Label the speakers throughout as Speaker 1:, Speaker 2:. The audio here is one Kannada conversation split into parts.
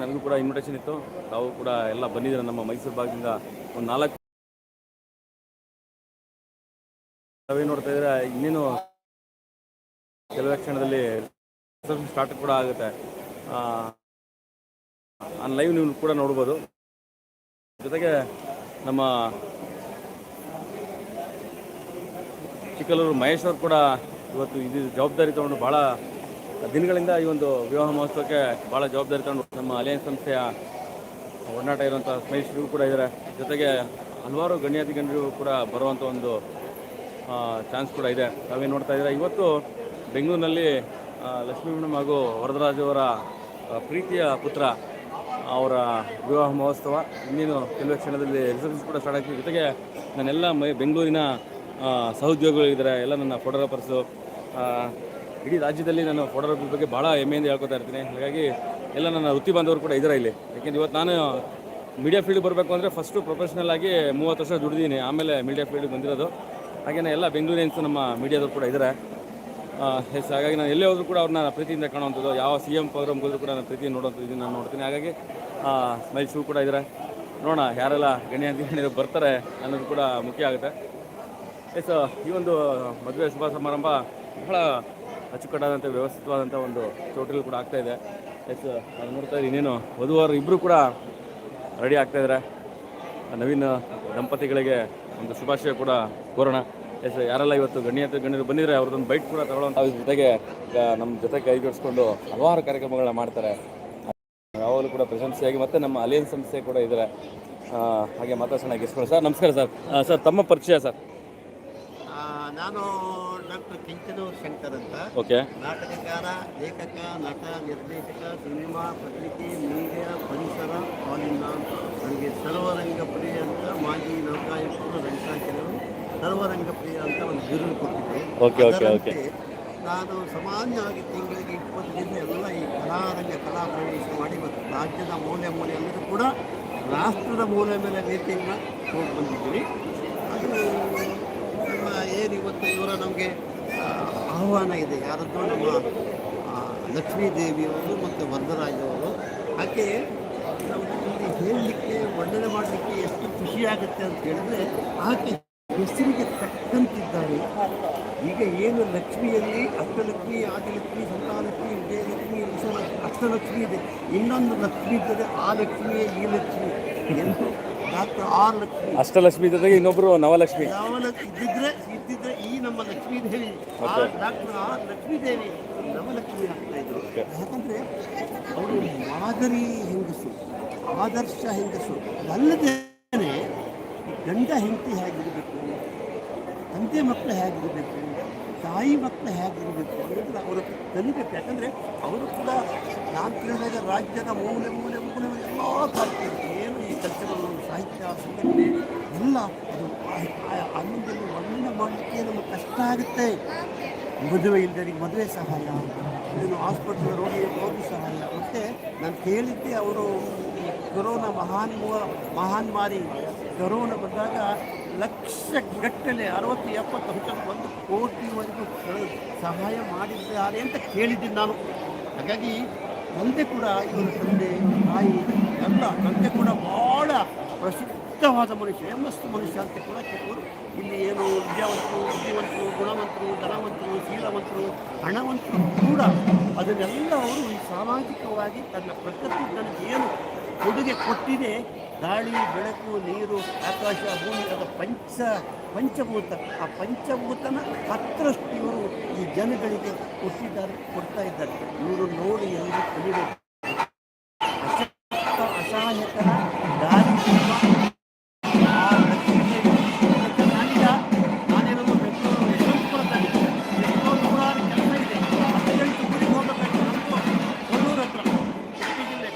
Speaker 1: ನನಗೂ ಕೂಡ ಇನ್ವಿಟೇಷನ್ ಇತ್ತು. ತಾವು ಕೂಡ ಎಲ್ಲ ಬಂದಿದ್ದಾರೆ ನಮ್ಮ ಮೈಸೂರು ಭಾಗದಿಂದ ಒಂದು ನಾಲ್ಕು ತಾವೇ ನೋಡ್ತಾ ಇದ್ರೆ ಇನ್ನೇನು ಕೆಲವೇ ಕ್ಷಣದಲ್ಲಿ ಸ್ಟಾರ್ಟ್ ಕೂಡ ಆಗುತ್ತೆ. ಆನ್ ಲೈವ್ ನೀವು ಕೂಡ ನೋಡ್ಬೋದು. ಜೊತೆಗೆ ನಮ್ಮ ಚಿಕ್ಕಲೂರು ಮಹೇಶ್ ಅವರು ಕೂಡ ಇವತ್ತು ಇದು ಜವಾಬ್ದಾರಿ ತಗೊಂಡು ಭಾಳ ದಿನಗಳಿಂದ ಈ ಒಂದು ವಿವಾಹ ಮಹೋತ್ಸವಕ್ಕೆ ಭಾಳ ಜವಾಬ್ದಾರಿ ತಗೊಂಡು ನಮ್ಮ ಅಲಿಯನ್ಸ್ ಸಂಸ್ಥೆಯ ಒಡನಾಟ ಇರುವಂಥ ಸ್ನೇಹಿತರು ಕೂಡ ಇದ್ದಾರೆ. ಜೊತೆಗೆ ಹಲವಾರು ಗಣ್ಯಾತಿ ಗಣ್ಯರು ಕೂಡ ಬರುವಂಥ ಒಂದು ಚಾನ್ಸ್ ಕೂಡ ಇದೆ. ತಾವೇ ನೋಡ್ತಾ ಇದ್ದೀರಾ? ಇವತ್ತು ಬೆಂಗಳೂರಿನಲ್ಲಿ ಲಕ್ಷ್ಮೀ ಮೇಡಮ್ ಹಾಗೂ ವರದರಾಜವರ ಪ್ರೀತಿಯ ಪುತ್ರ, ಅವರ ವಿವಾಹ ಮಹೋತ್ಸವ ಇನ್ನೇನು ಕೆಲವೇ ಕ್ಷಣದಲ್ಲಿ ರಿಸೆಪ್ಷನ್ ಕೂಡ ಸ್ಟಾರ್ಟ್ ಆಗ್ತಿದೆ. ಜೊತೆಗೆ ನನ್ನೆಲ್ಲ ಬೆಂಗಳೂರಿನ ಸಹೋದ್ಯೋಗಿಗಳಿದ್ದಾರೆ ಎಲ್ಲ ನನ್ನ ಫೋಟೋಗ್ರಾಫರ್ಸು ಇಡೀ ರಾಜ್ಯದಲ್ಲಿ ನಾನು ಫೋಟೋಗ್ರಫಿ ಬಗ್ಗೆ ಭಾಳ ಹೆಮ್ಮೆಯಿಂದ ಹೇಳ್ಕೊತಾ ಇರ್ತೀನಿ. ಹಾಗಾಗಿ ಎಲ್ಲ ನನ್ನ ವೃತ್ತಿ ಬಾಂಧವರು ಕೂಡ ಇದ್ದಾರೆ ಇಲ್ಲಿ. ಯಾಕೆಂದ್ರೆ ಇವತ್ತು ನಾನು ಮೀಡಿಯಾ ಫೀಲ್ಡ್ ಬರಬೇಕು ಅಂದರೆ ಫಸ್ಟು ಪ್ರೊಫೆಷ್ನಲ್ ಆಗಿ ಮೂವತ್ತು ವರ್ಷ ದುಡಿದೀನಿ ಆಮೇಲೆ ಮೀಡಿಯಾ ಫೀಲ್ಡ್ಗೆ ಬಂದಿರೋದು. ಹಾಗೆಯೇ ಎಲ್ಲ ಬೆಂಗಳೂರಿಯನ್ಸ್ ನಮ್ಮ ಮೀಡಿಯಾದವ್ರು ಕೂಡ ಇದ್ದಾರೆ ಎಸ್, ಹಾಗಾಗಿ ನಾನು ಎಲ್ಲೇ ಹೋದರೂ ಕೂಡ ಅವ್ರನ್ನ ಪ್ರೀತಿಯಿಂದ ಕಾಣುವಂಥದ್ದು. ಯಾವ ಸಿ ಎಂ ಪ್ರೋಗ್ರಾಮ್ ಹೋದರೂ ಕೂಡ ನಾನು ಪ್ರೀತಿಯಿಂದ ನೋಡುವಂಥದ್ದು ನಾನು ನೋಡ್ತೀನಿ. ಹಾಗಾಗಿ ಸ್ಮೈಲ್ ಶೂ ಕೂಡ ಇದ್ದಾರೆ ನೋಡೋಣ, ಯಾರೆಲ್ಲ ಅಂತ ಗಣ್ಯರು ಬರ್ತಾರೆ ಅನ್ನೋದು ಕೂಡ ಮುಖ್ಯ ಆಗುತ್ತೆ. ಎಸ್, ಈ ಒಂದು ಮದುವೆ ಶುಭ ಸಮಾರಂಭ ಬಹಳ ಅಚ್ಚುಕಟ್ಟಾದಂಥ ವ್ಯವಸ್ಥಿತವಾದಂಥ ಒಂದು ಚೌಟ್ರಿಲ್ ಕೂಡ ಆಗ್ತಾ ಇದೆ. ಎಸ್ ನಾನು ನೋಡ್ತಾ ಇದ್ದೀನಿ, ಇನ್ನೇನು ವಧುವರು ಇಬ್ಬರು ಕೂಡ ರೆಡಿ ಆಗ್ತಾ ಇದ್ದಾರೆ ನವೀನ ದಂಪತಿಗಳಿಗೆ ಒಂದು ಶುಭಾಶಯ ಕೂಡ ಕೋರೋಣ. ಎಸ್ ಯಾರೆಲ್ಲ ಇವತ್ತು ಗಣ್ಯತೆ ಗಣ್ಯರು ಬಂದಿದ್ರೆ ಅವ್ರದ್ದೊಂದು ಬೈಟ್ ಕೂಡ ತಗೊಳ್ಳೋಂಥ ಜೊತೆಗೆ ನಮ್ಮ ನಮ್ಮ ಕೈ ಜೋಡಿಸ್ಕೊಂಡು ಹಲವಾರು ಕಾರ್ಯಕ್ರಮಗಳನ್ನ ಮಾಡ್ತಾರೆ. ಯಾವಾಗಲೂ ಕೂಡ ಪ್ರಶಂಸೆಯಾಗಿ ಮತ್ತು ನಮ್ಮ ಅಲಿಯನ್ಸ್ ಸಂಸ್ಥೆ ಕೂಡ ಇದ್ದಾರೆ. ಹಾಗೆ ಮಾತಾಡ್ಸೋಣ ಗೆಸ್ಕೊಳ್ಳಿ ಸರ್, ನಮಸ್ಕಾರ, ಸರ್. ಸರ್, ತಮ್ಮ ಪರಿಚಯ, ಸರ್.
Speaker 2: ನಾನು ಡಾಕ್ಟರ್ ಕೆಂಚನೂರ್ ಶಂಕರ್ ಅಂತ.
Speaker 1: ಓಕೆ
Speaker 2: ನಾಟಕಕಾರ ಲೇಖಕ ನಟ ನಿರ್ದೇಶಕ ಸಿನಿಮಾ ಪತ್ರಿಕೆ ಮೀಡಿಯಾ ಪರಿಸರ ಹಾಲಿನ ನನಗೆ ಸರ್ವರಂಗ ಪ್ರಿಯ ಅಂತ ಮಾಜಿ ನೌಕಾಯುಕ್ತರು ವೆಂಕಟಾಚಲರು ಸರ್ವರಂಗ ಪ್ರಿಯ ಅಂತ ಒಂದು ಬಿರುದು ಕೊಟ್ಟಿದ್ದೆ.
Speaker 1: Okay, okay, okay.
Speaker 2: ನಾನು ಸಾಮಾನ್ಯವಾಗಿ ತಿಂಗಳಿಗೆ ಇಪ್ಪತ್ತು ದಿನ ಎಲ್ಲ ಈ ಕಲಾರಂಗ ಕಲಾ ಪ್ರವೇಶ ಮಾಡಿ ಮತ್ತು ರಾಜ್ಯದ ಮೂಲೆ ಮೂಲೆ ಎಲ್ಲರೂ ಕೂಡ ರಾಷ್ಟ್ರದ ಮೂಲೆ ಮೇಲೆ ಮೀಟಿಂಗ್ನ ಹೋಗಿ ಬಂದಿದ್ದೀನಿ. ಅದು ಇವತ್ತು ಇವರ ನಮಗೆ ಆಹ್ವಾನ ಇದೆ. ಯಾರದ್ದು ನಮ್ಮ ಲಕ್ಷ್ಮೀ ದೇವಿಯವರು ಮತ್ತು ವರದರಾಜವರು ಹಾಗೆ ನಾವು ಇಲ್ಲಿ ಹೇಳಲಿಕ್ಕೆ, ವರ್ಣನೆ ಮಾಡಲಿಕ್ಕೆ ಎಷ್ಟು ಖುಷಿಯಾಗುತ್ತೆ ಅಂತ ಹೇಳಿದ್ರೆ, ಆಕೆ ಹೆಸರಿಗೆ ತಕ್ಕಂತಿದ್ದಾರೆ. ಈಗ ಏನು ಲಕ್ಷ್ಮಿಯಲ್ಲಿ ಅಷ್ಟಲಕ್ಷ್ಮಿ, ಆದಿಲಕ್ಷ್ಮಿ, ಸಂತಾನಲಕ್ಷ್ಮಿ, ವಿಜಯಲಕ್ಷ್ಮಿ ಅಷ್ಟಲಕ್ಷ್ಮಿ ಇದೆ. ಇನ್ನೊಂದು ಲಕ್ಷ್ಮಿ ಇದ್ದರೆ ಆ ಲಕ್ಷ್ಮಿಯೇ ಈ ಲಕ್ಷ್ಮಿ. ಎಂದು ಡಾಕ್ಟರ್ ಆರು ಲಕ್ಷ್ಮಿ.
Speaker 1: ಅಷ್ಟಲಕ್ಷ್ಮಿ ಜೊತೆಗೆ ಇನ್ನೊಬ್ರು ನವಲಕ್ಷ್ಮಿ.
Speaker 2: ಯಾವ ಇದ್ದಿದ್ರೆ ಇದ್ದಿದ್ರೆ ಈ ನಮ್ಮ ಲಕ್ಷ್ಮೀ ದೇವಿ. ಆ ಡಾಕ್ಟರ್ ಆರ್ ಲಕ್ಷ್ಮೀ ದೇವಿ ನವಲಕ್ಷ್ಮಿ ಆಗ್ತಾ ಇದ್ರು. ಯಾಕಂದ್ರೆ ಅವರು ಮಾದರಿ ಹೆಂಗಸು ಆದರ್ಶ ಹೆಂಗಸು ಅದಲ್ಲದೆ ಗಂಡ ಹೆಂಡತಿ ಹೇಗಿರಬೇಕು ತಂದೆ ಮಕ್ಕಳು ಹೇಗಿರಬೇಕು ತಾಯಿ ಮಕ್ಕಳು ಹೇಗಿರಬೇಕು ಅನ್ನೋದನ್ನ ಅವರು ಕಲಿಬೇಕು. ಯಾಕಂದರೆ ಅವರು ಕೂಡ ನಾನು ರಾಜ್ಯದ ಮೂಲೆ ಮೂಲೆ ಮೂಲೆ ಎಲ್ಲ ಕಾರ್ಯಕ್ರಮ ಕಲ್ಚರಲ್ ಸಾಹಿತ್ಯ ಸಂಘಟನೆ ಎಲ್ಲ ಅದು ಅನ್ನೋದನ್ನು ವರ್ಣನೆ ಮಾಡಲಿಕ್ಕೆ ನಮಗೆ ಕಷ್ಟ ಆಗುತ್ತೆ ಮದುವೆ ಇಲ್ಲದರಿಗೆ ಮದುವೆ ಸಹಾಯ ಇದನ್ನು ಆಸ್ಪತ್ರೆ ರೋಗಿ ರೋಗಿ ಸಹಾಯ ಮತ್ತು ನಾನು ಕೇಳಿದ್ದೆ ಅವರು ಕೊರೋನಾ ಮಹಾನ್ ಮಹಾನ್ಮಾರಿ ಕೊರೋನಾ ಬಂದಾಗ ಲಕ್ಷ ಗಟ್ಟಲೆ ಅರವತ್ತು ಎಪ್ಪತ್ತು ಹಂತ ಒಂದು ಕೋಟಿವರೆಗೂ ಸಹಾಯ ಮಾಡಿದ್ದಾರೆ ಅಂತ ಕೇಳಿದ್ದೀನಿ ನಾನು ಹಾಗಾಗಿ ಮುಂದೆ ಕೂಡ ಇವರ ತಂದೆ ತಾಯಿ ಎಲ್ಲ ತಂದೆ ಕೂಡ ಭಾಳ ಪ್ರಸಿದ್ಧವಾದ ಮನುಷ್ಯ ಎಂಬಷ್ಟು ಮನುಷ್ಯ ಅಂತ ಕೂಡ ಕೆಲವರು ಇಲ್ಲಿ ಏನು ವಿದ್ಯಾವಂತರು, ಬುದ್ಧಿವಂತರು, ಗುಣವಂತರು, ಧನವಂತರು, ಶೀಲವಂತರು, ಹಣವಂತರು ಕೂಡ ಅದನ್ನೆಲ್ಲ ಅವರು ಈ ಸಾಮಾಜಿಕವಾಗಿ ತನ್ನ ಪ್ರಕೃತಿ ತನಗೆ ಏನು ಕೊಡುಗೆ ಕೊಟ್ಟಿದೆ. ಗಾಳಿ, ಬೆಳಕು, ನೀರು, ಆಕಾಶ, ಭೂಮಿ, ಅದ ಪಂಚ, ಪಂಚಭೂತ. ಆ ಪಂಚಭೂತನ ಹತ್ತರಷ್ಟು ಇವರು ಈ ಜನಗಳಿಗೆ ಕೊಟ್ಟಿದ್ದಾರೆ, ಕೊಡ್ತಾ ಇದ್ದಾರೆ. ಇವರು ನೋಡಿ ಎಲ್ಲರೂ ಕಲಿಬೇಕು. ಅಸಹಾಯಕರ ದಾರಿ. ಆ ಇವತ್ತು ನಾನೀಗ ನಾನೇನೋ ಬೆಂಗಳೂರು ಹೋಗಬೇಕು ಕೊಲ್ಲೂರು ಹತ್ರ ಜಿಲ್ಲೆ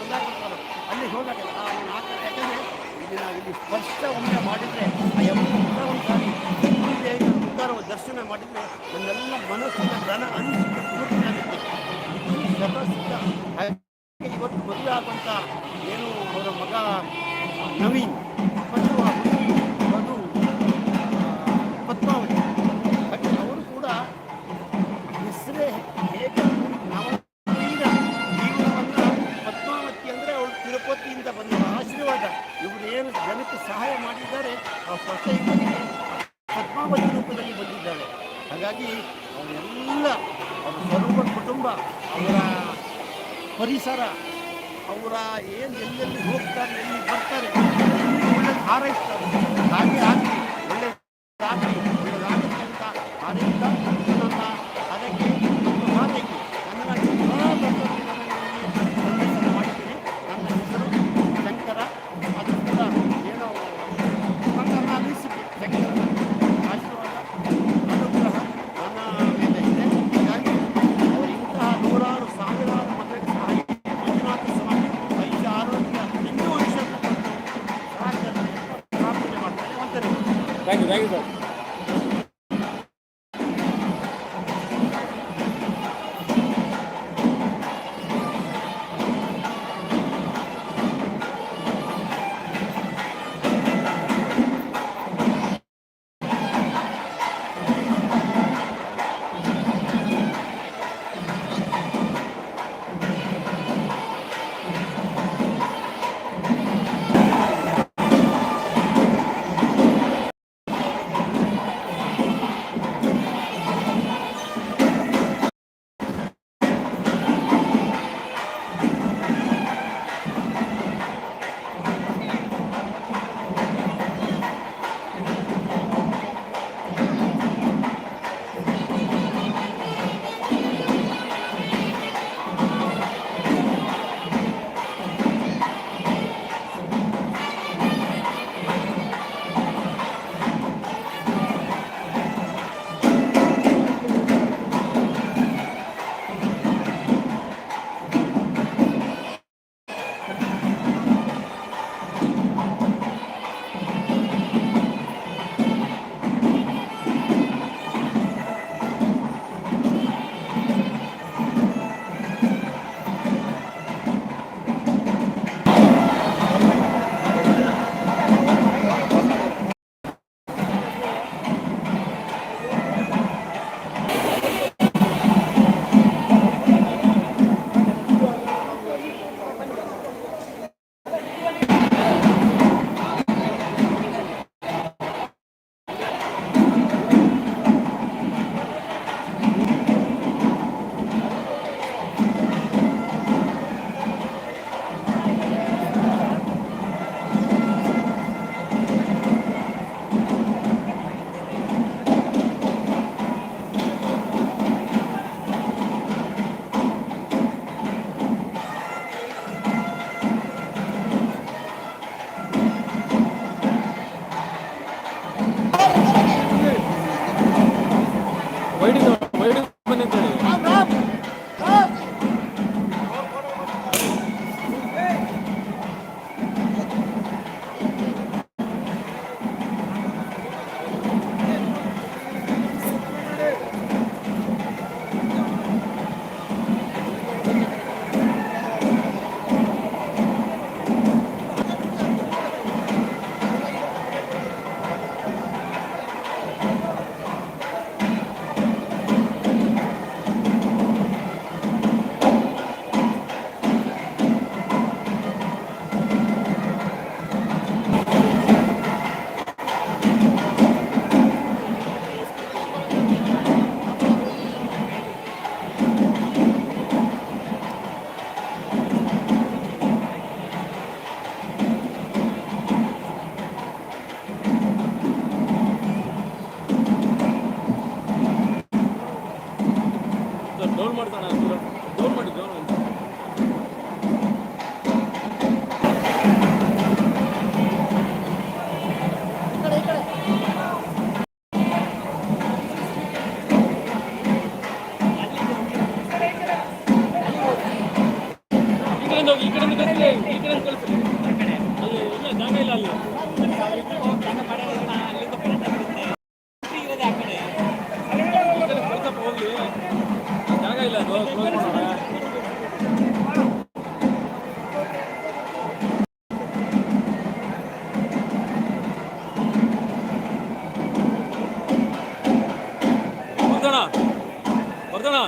Speaker 2: ಅಲ್ಲಿ ನಾಲ್ಕು ಯಾಕಂದರೆ ಇಲ್ಲಿ ಸ್ಪಷ್ಟ ಮಾಡಿದರೆ ಆ ಎಂಬತ್ತ ಒಂದು ದರ್ಶನ ಮಾಡಿದರೆ ನನ್ನೆಲ್ಲ ಮನಸ್ಸಿನ ಧನ ಅನಿಸಿಕೆ
Speaker 1: ಸರ್ ಡೌನ್ ಮಾಡ್ತಾಣ ಡೌನ್ না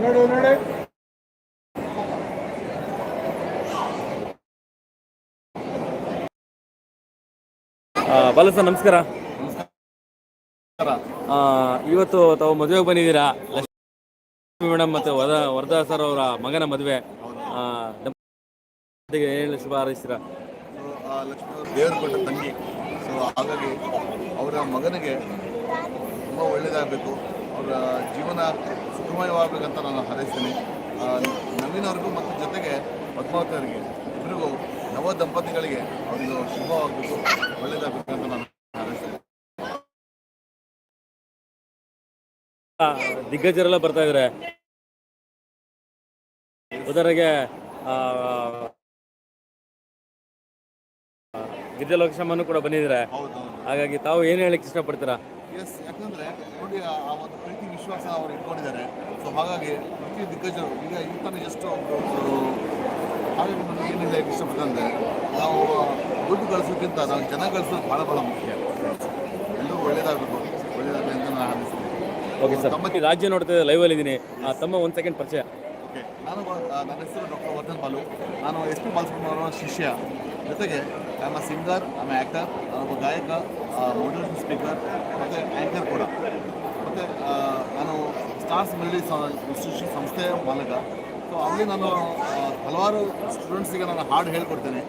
Speaker 1: ನೋಡು
Speaker 3: ನೋಡು
Speaker 1: ಬಾಲ ಸರ್ ನಮಸ್ಕಾರ. ಆ, ಇವತ್ತು ತಾವು ಮದುವೆಗೆ ಬಂದಿದ್ದೀರಾ? ಲಕ್ಷ್ಮೀ ಮೇಡಮ್ ಮತ್ತು ವರದ ವರದಾ ಸರ್ ಅವರ ಮಗನ ಮದುವೆ. ಹೇಳಿ ಶುಭ ಹಾರೈಸ್ತೀರಾ?
Speaker 3: ಸೊ ಆ ಲಕ್ಷ್ಮಿ ಅವರು ದೇವರು ಕೊಟ್ಟ ತಂಗಿ. ಸೊ ಹಾಗಾಗಿ ಅವರ ಮಗನಿಗೆ ತುಂಬ ಒಳ್ಳೆಯದಾಗಬೇಕು ಅವರ ಜೀವನ ಸುಖಮಯವಾಗಬೇಕಂತ ನಾನು ಹಾರೈಸ್ತೀನಿ. ನವೀನವ್ರಿಗೂ ಮತ್ತು ಜೊತೆಗೆ ಪದ್ಮಾವತಿ ಅವರಿಗೆ ಇಬ್ಬರಿಗೂ ನವ ದಂಪತಿಗಳಿಗೆ ಅವರಿಗೂ ಶುಭವಾಗಬೇಕು ಒಳ್ಳೆಯದಾಗಬೇಕು ಅಂತ ನಾನು ಹಾರೈಸ್ತೀನಿ.
Speaker 1: ದಿಗ್ಗಜರೆಲ್ಲ ಬರ್ತಾ ಇದ್ದಾರೆ ಉದಾಹರಣೆಗೆ ಲೋಕಶಮ್ಮನು ಕೂಡ ಬಂದಿದ್ದಾರೆ. ಹಾಗಾಗಿ ತಾವು ಏನು ಹೇಳಕ್ಕೆ ಇಷ್ಟಪಡ್ತೀರಾ?
Speaker 3: ನೋಡಿ ಆ ಆ ಒಂದು ಪ್ರೀತಿ ವಿಶ್ವಾಸ ಅವರು ಇಟ್ಕೊಂಡಿದ್ದಾರೆ. ಸೊ ಹಾಗಾಗಿ ಪ್ರತಿ ದಿಗ್ಗಜರು ಈಗ ಇಂತಾನೆ ಎಷ್ಟು ಒಂದು ಹಾಗಾಗಿ ನಾನು ಏನು ಹೇಳಕ್ಕೆ ನಾವು ದುಡ್ಡು ಗಳಿಸೋಕ್ಕಿಂತ ನಾವು ಜನ ಗಳಿಸೋದು ಭಾಳ ಭಾಳ ಮುಖ್ಯ. ಎಲ್ಲರೂ ಒಳ್ಳೇದಾಗಬೇಕು. ಒಳ್ಳೇದಾಗಲಿ ಅಂತ ನಾನು ಹಾರೈಸ್ತೀನಿ
Speaker 1: ಓಕೆ ಸರ್
Speaker 3: ತಮ್ಮ
Speaker 1: ರಾಜ್ಯ ನೋಡ್ತಿದ್ದೆ ಲೈವಲ್ಲಿ ಇದ್ದೀನಿ ತಮ್ಮ ಒಂದು ಸೆಕೆಂಡ್ ಪರಿಚಯ.
Speaker 3: ಓಕೆ ನಾನು ಆ, ನನ್ನ ಹೆಸರು ಡಾಕ್ಟರ್ ವರ್ಧನ್ ಬಾಲು. ನಾನು ಎಸ್ ಪಿ ಬಾಲಸುಬ್ರಹ್ಮಣ್ಯ ಶಿಷ್ಯ. ಜೊತೆಗೆ ನಾನು ಸಿಂಗರ್ ನಾನು ಆ್ಯಕ್ಟರ್ ಒಬ್ಬ ಗಾಯಕ ಮೋಟಿವೇಷನ್ ಸ್ಪೀಕರ್ ಮತ್ತು ಆ್ಯಂಕರ್ ಕೂಡ. ಮತ್ತು ನಾನು ಸ್ಟಾರ್ಸ್ ಮೆಲಡಿ ಇನ್ಸ್ಟಿಟ್ಯೂಷನ್ ಸಂಸ್ಥೆಯ ಮಾಲಕ. ಸೊ ಅಲ್ಲಿ ನಾನು ಹಲವಾರು ಸ್ಟೂಡೆಂಟ್ಸಿಗೆ ನಾನು ಹಾಡು ಹೇಳ್ಕೊಡ್ತೇನೆ.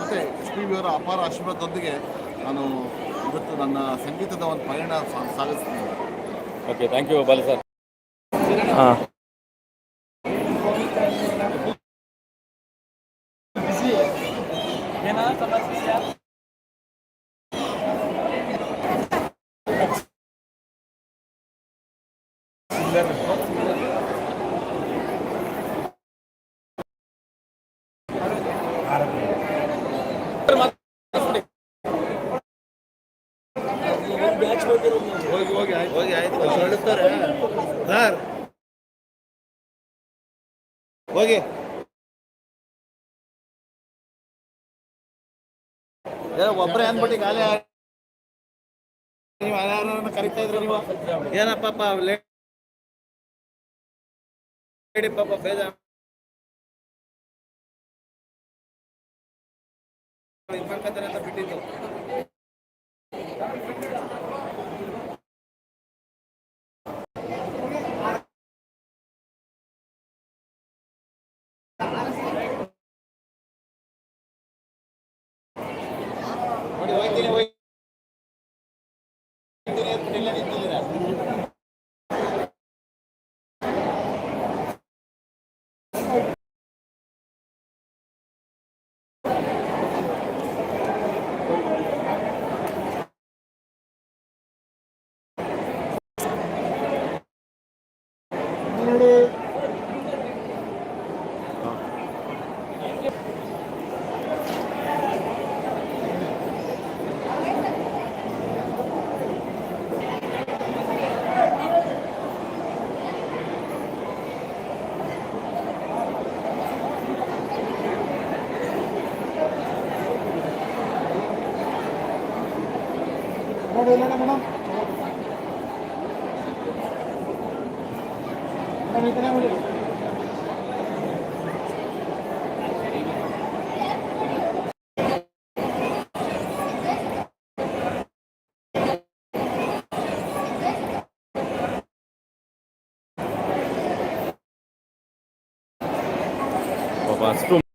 Speaker 3: ಮತ್ತು ಎಸ್ ಪಿ ಬಿ ಅವರ ಅಪಾರ ಆಶೀರ್ವಾದದೊಂದಿಗೆ
Speaker 4: ನಾನು ಇವತ್ತು ನನ್ನ ಸಂಗೀತದ ಒಂದು ಪಯಣ ಸಾಧಿಸ್ತೀನಿ ಸಾಗಿಸ್ತೀನಿ
Speaker 5: okay thank you Bali sir. ಹಾಂ
Speaker 4: ಹೋಗಿ ಆಯ್ತು ಸರ್ ಹೋಗಿ. ಒಬ್ಬರೇ ಅಂದ್ಬಿಟ್ಟು ಖಾಲಿ ಕರಿತಾ ಇದ್ರಿ ಏನಪ್ಪ ಪಾಪ ಬಿಟ್ಟಿದ್ದು ನೋಡಿ ಹೋಗ್ತೀನಿ ಹೋಗ್ತೀನಿ ಅಂತ ಇಲ್ಲೇ ನಿಂತಿದ್ದೀರಾ?
Speaker 5: ಪಾಪ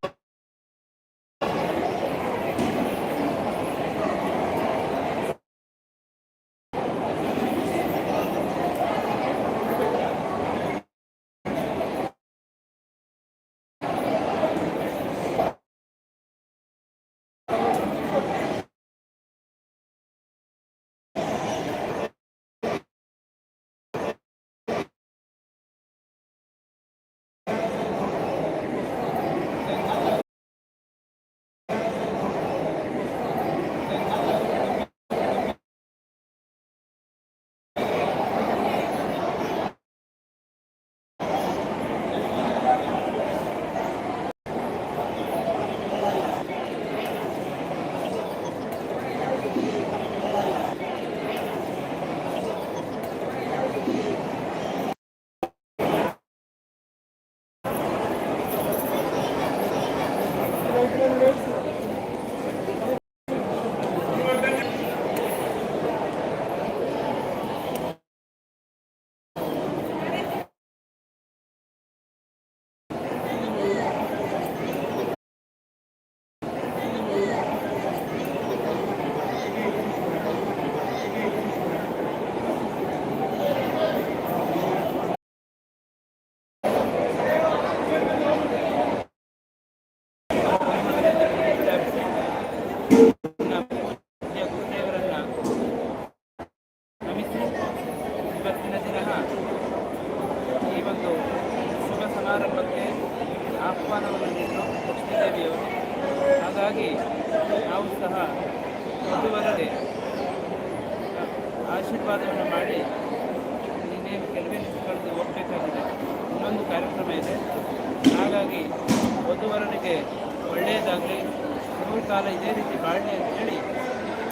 Speaker 6: ಅಂತೇಳಿ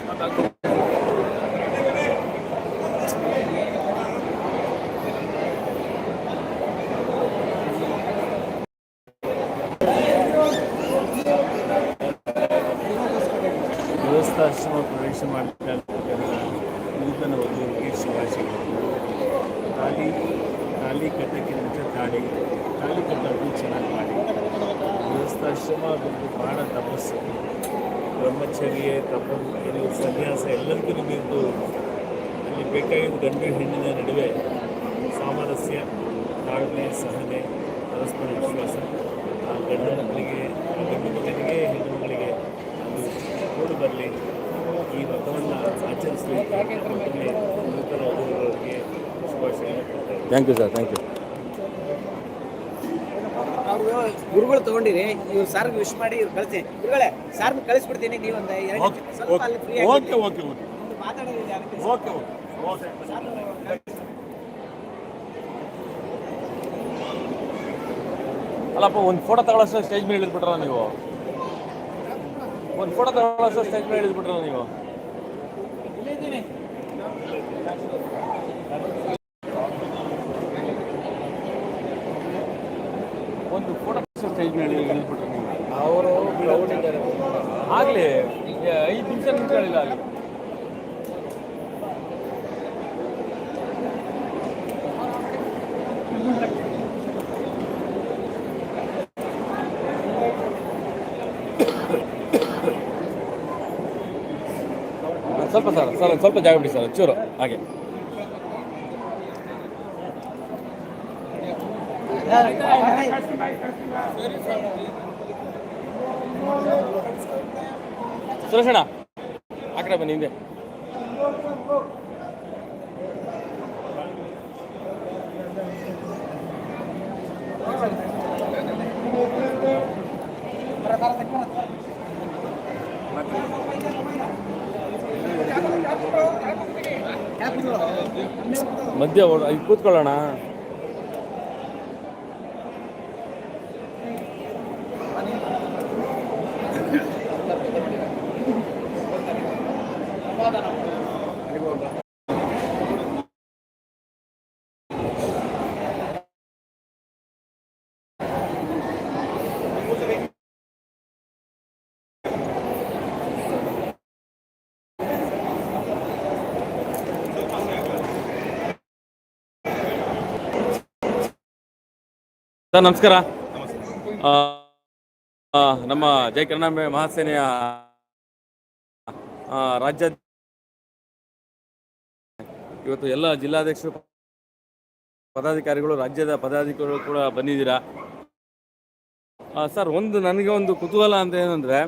Speaker 6: ಆ ಭಗವಂತ
Speaker 7: ಗೃಹಸ್ಥಾಶ್ರಮ ಪ್ರವೇಶ ನೂತನ ವಧುವಿಗೆ ಶುಭಾಶಯಗಳು ತಾಲಿ ಕಟ್ಟಕ್ಕೆ ಮುಂಚೆ ತಾಳಿ ತಾಳಿ ಕಟ್ಟೋದು ಚೆನ್ನಾಗಿ ಮಾಡಿ ತಪಸ್ಸು ಬ್ರಹ್ಮಚರ್ಯ ತಪ್ಪು ಇದು ಸನ್ಯಾಸ ಎಲ್ಲದಕ್ಕೂ ಮೀರಿದು ಅಲ್ಲಿ ಬೇಕಾಗಿದ್ದ ಗಂಡು ಹೆಣ್ಣಿನ ನಡುವೆ ಸಾಮರಸ್ಯ, ತಾಳ್ಮೆ, ಸಹನೆ, ಪರಸ್ಪರ ವಿಶ್ವಾಸ, ಆ ಗಂಡು ಮಕ್ಕಳಿಗೆ ಗಂಡು ಮಕ್ಕಳಿಗೆ ಹೆಣ್ಣು ಮಕ್ಕಳಿಗೆ ಅದು ಕೂಡು ಬರಲಿ. ಈ ಮತವನ್ನು ಆಚರಿಸಲಿ ನೂತನ ವಧುವರರಿಗೆ ಶುಭಾಶಯಗಳನ್ನು
Speaker 1: thank you sir thank you
Speaker 8: ಅವರು ಗುರುಗಳು ತಗೊಂಡಿರಿ ಇವ್ರು ಸಾರ್ಗೆ ವಿಶ್ ಮಾಡಿ ಇವ್ರು ಕಳಿಸಿ. ಗುರುಗಳೇ ಸಾರ್ನ ಕಳಿಸ್ಬಿಡ್ತೀನಿ ನೀವು ಒಂದು ಎರಡು ನಿಮಿಷ ಸ್ವಲ್ಪ ಅಲ್ಲಿ ಫ್ರೀ
Speaker 7: ಓಕೆ ಓಕೆ ಓಕೆ
Speaker 8: ಮಾತಾಡೋದಿದೆ ಅದಕ್ಕೆ.
Speaker 7: ಓಕೆ ಓಕೆ ಓಕೆ
Speaker 1: ಅಲ್ಲಪ್ಪ ಒಂದು ಫೋಟೋ ತಗೊಳ್ಳೋಷ್ಟು ಸ್ಟೇಜ್ ಮೇಲೆ ಇಳಿದ್ಬಿಟ್ರಲ್ಲ ನೀವು? ಒಂದು ಫೋಟೋ ತಗೊಳ್ಳೋಷ್ಟು ಸ್ಟೇಜ್ ಮೇಲೆ ಇಳಿದ್ಬಿಟ್ರಲ್ಲ ನೀವು ಒಂದು ಫೋಟೋ ಸ್ಟೇಜ್ ಮೇಲೆ
Speaker 8: ಅವರು
Speaker 1: ಆಗಲಿ ಐದು ನಿಮಿಷ ನಿಂತ್ಕೊಳ್ಳಿಲ್ಲ ಆಗಲಿ ಸ್ವಲ್ಪ ಸರ್ ಸರ್ ಸ್ವಲ್ಪ ಜಾಗ ಬಿಡಿ ಸರ್ ಚೂರು ಹಾಗೆ. ಸುರೇಶಣ್ಣ ಆ ಕಡೆ ಬನ್ನಿ ಹಿಂದೆ. ಮಧ್ಯ ಕೂತ್ಕೊಳ್ಳೋಣ. ಸರ್, ನಮಸ್ಕಾರ. ನಮ್ಮ ಜೈ ಕರುಣಾಂಬೆ ಮಹಾಸೇನೆಯ ರಾಜ್ಯ ಇವತ್ತು ಎಲ್ಲ ಜಿಲ್ಲಾಧ್ಯಕ್ಷರು, ಪದಾಧಿಕಾರಿಗಳು, ರಾಜ್ಯದ ಪದಾಧಿಕಾರಿಗಳು ಕೂಡ ಬಂದಿದ್ದೀರಾ? ಸರ್, ಒಂದು ನನಗೆ ಒಂದು ಕುತೂಹಲ ಅಂತ ಏನಂದ್ರೆ,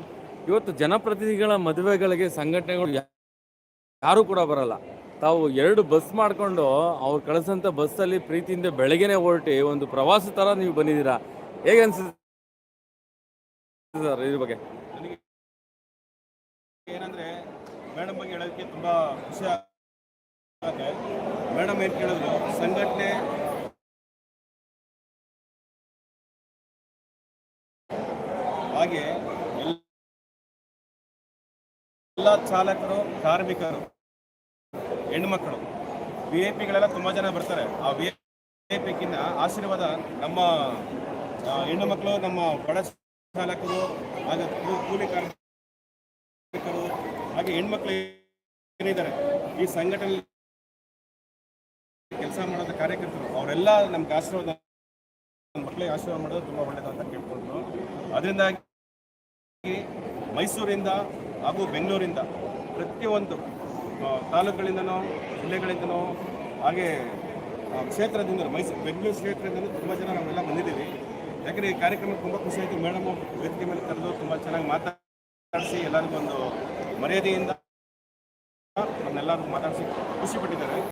Speaker 1: ಇವತ್ತು ಜನಪ್ರತಿನಿಧಿಗಳ ಮದುವೆಗಳಿಗೆ ಸಂಘಟನೆಗಳು ಯಾರು ಕೂಡ ಬರಲ್ಲ. ತಾವು ಎರಡು ಬಸ್ ಮಾಡಿಕೊಂಡು ಅವ್ರು ಕಳಿಸಂತ ಬಸ್ಸಲ್ಲಿ ಪ್ರೀತಿಯಿಂದ ಬೆಳಗ್ಗೆನೆ ಹೊರಟಿ ಒಂದು ಪ್ರವಾಸ ತರ ನೀವು ಬಂದಿದ್ದೀರಾ? ಹೇಗೆ ಅನ್ಸುತ್ತೆ ಸರ್ ಇದ್ರ ಬಗ್ಗೆ?
Speaker 9: ಏನಂದ್ರೆ ಮೇಡಮ್ ಬಗ್ಗೆ ಹೇಳೋದಕ್ಕೆ ತುಂಬಾ ಖುಷಿ ಮೇಡಮ್ ಏನ್ ಕೇಳಿದ್ರು? ಸಂಘಟನೆ ಹಾಗೆ ಎಲ್- ಎಲ್ಲ ಚಾಲಕರು, ಕಾರ್ಮಿಕರು ಹೆಣ್ಮಕ್ಳು ವಿ ಐ ಪಿಗಳೆಲ್ಲ ತುಂಬ ಜನ ಬರ್ತಾರೆ. ಆ ವಿ ಐ ಪಿಗಿನ್ನ ಆಶೀರ್ವಾದ ನಮ್ಮ ಹೆಣ್ಣು ಮಕ್ಕಳು ನಮ್ಮ ಬಡ ಚಾಲಕರು ಹಾಗೆ ಕೂಲಿ ಕಾರ್ಮಿಕರು, ಹಾಗೆ ಹೆಣ್ಮಕ್ಳು ಏನಿದ್ದಾರೆ, ಈ ಸಂಘಟನೆ ಕೆಲಸ ಮಾಡೋದ ಕಾರ್ಯಕರ್ತರು, ಅವರೆಲ್ಲ ನಮ್ಗೆ ಆಶೀರ್ವಾದ ಮಕ್ಕಳಿಗೆ ಆಶೀರ್ವಾದ ಮಾಡೋದು ತುಂಬ ಒಳ್ಳೇದು ಅಂತ ಕೇಳ್ಕೊಂಡ್ರು ಅದರಿಂದಾಗಿ ಮೈಸೂರಿಂದ ಹಾಗೂ ಬೆಂಗಳೂರಿಂದ ಪ್ರತಿಯೊಂದು ತಾಲೂಕುಗಳಿಂದನೋ ಜಿಲ್ಲೆಗಳಿಂದನೋ ಹಾಗೆ ಕ್ಷೇತ್ರದಿಂದ, ಮೈಸೂರು, ಬೆಂಗಳೂರು ಕ್ಷೇತ್ರದಿಂದ ತುಂಬ ಜನ ನಾವೆಲ್ಲ ಬಂದಿದ್ದೀವಿ. ಯಾಕಂದರೆ ಈ ಕಾರ್ಯಕ್ರಮ ತುಂಬ ಖುಷಿ ಆಯಿತು. ಮೇಡಮ್ ವೇದಿಕೆ ಮೇಲೆ ಕರೆದು ತುಂಬ ಚೆನ್ನಾಗಿ ಮಾತಾಡಿಸಿ ಎಲ್ಲರಿಗೂ ಒಂದು ಮರ್ಯಾದೆಯಿಂದ ನಮ್ಮೆಲ್ಲರಿಗೂ ಮಾತಾಡಿಸಿ ಖುಷಿ ಪಟ್ಟಿದ್ದಾರೆ.